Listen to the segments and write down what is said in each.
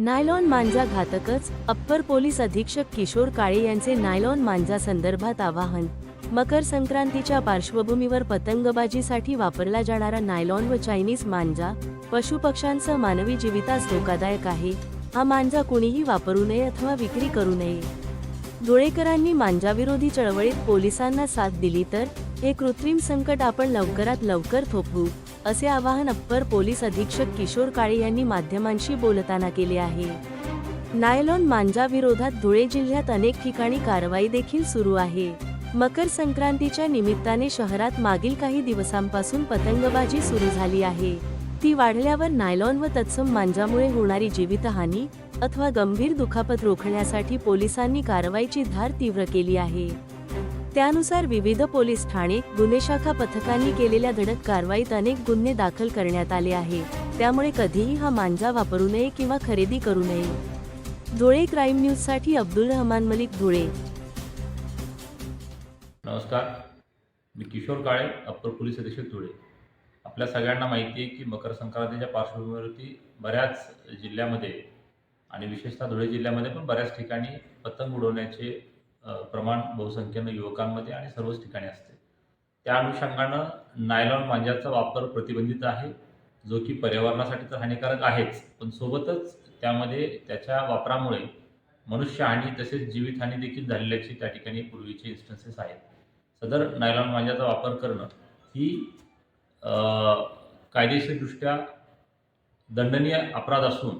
Nylon मांजा घातकच upper police अधीक्षक किशोर काळे यांचे नायलॉन मांजा संदर्भात आवाहन. मकर संक्रांतीच्या पार्श्वभूमीवर पतंगबाजीसाठी वापरला जाणारा नायलॉन व चायनीज मांजा पशुपक्ष्यांसह मानवी जीवितास धोकादायक आहे. हा मांजा कुणीही वापरू नये अथवा विक्री करू नये. धुळेकरांनी मांजाविरोधी चळवळीत पोलिसांना साथ दिली तर हे कृत्रिम संकट आपण लवकरात लवकर थोपवू असे आवाहन अप्पर पोलीस अधीक्षक किशोर काळे यांनी माध्यमांशी बोलताना केले आहे. नायलॉन मांजा विरोधात धुळे जिल्ह्यात अनेक ठिकाणी कारवाई देखील सुरू आहे. मकर संक्रांतीच्या निमित्ताने शहरात मागील काही दिवसांपासून पतंगबाजी सुरू झाली आहे. ती वाढल्यावर नायलॉन व तत्सम मांजामुळे होणारी जीवितहानी अथवा गंभीर दुखापत रोखण्यासाठी पोलिसांनी कारवाईची धार तीव्र केली आहे. त्यानुसार विविध पोलीस ठाणे गुन्हे शाखा पथकांनी केलेल्या धडक कारवाईत अनेक गुन्हे दाखल करण्यात आले आहे. त्यामुळे कधीही हा मांजा वापरू नये किंवा खरेदी करू नये. धुळे क्राईम न्यूजसाठी अब्दुल रहमान मलिक धुळे. नमस्कार. मी किशोर काळे अप्पर पोलीस अधीक्षक धुळे. आपल्या सगळ्यांना माहिती आहे की मकर संक्रांतीच्या पार्श्वभूमीवरती बऱ्याच जिल्ह्यामध्ये आणि विशेषतः धुळे जिल्ह्यामध्ये पण बऱ्याच ठिकाणी पतंग उडवण्याचे प्रमाण बहुसंख्येनं युवकांमध्ये आणि सर्वच ठिकाणी असते. त्या अनुषंगानं नायलॉन मांजाचा वापर प्रतिबंधित आहे जो की पर्यावरणासाठी तर हानिकारक आहेच पण सोबतच त्यामध्ये त्याच्या वापरामुळे मनुष्यहानी तसेच जीवितहानी देखील झालेल्याची त्या ठिकाणी पूर्वीचे इन्स्टन्सेस आहेत. सदर नायलॉन मांजाचा वापर करणं ही कायदेशीरदृष्ट्या दंडनीय अपराध असून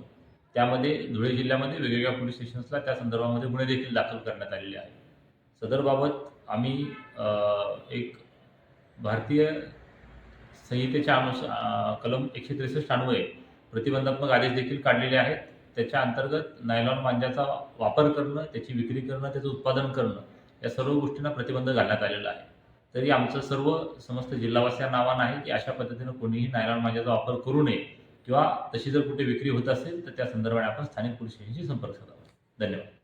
त्यामध्ये धुळे जिल्ह्यामध्ये वेगवेगळ्या पोलीस स्टेशन्सला त्या संदर्भामध्ये गुन्हे देखील दाखल करण्यात आलेले आहेत. सदरबाबत आम्ही एक भारतीय संहितेच्या अनुसार कलम एकशे त्रेसष्ट अन्वये प्रतिबंधात्मक आदेश देखील काढलेले आहेत. त्याच्या अंतर्गत नायलॉन मांजाचा वापर करणं त्याची विक्री करणं त्याचं उत्पादन करणं या सर्व गोष्टींना प्रतिबंध घालण्यात आलेला आहे. तरी आमचं सर्व समस्त जिल्हावासियांना आव्हान आहे की अशा पद्धतीनं कोणीही नायलॉन मांजाचा वापर करू नये. किंवा तशी जर कुठे विक्री होत असेल तर त्या संदर्भाने आपण स्थानिक पोलीस स्टेशनशी संपर्क साधावा. धन्यवाद.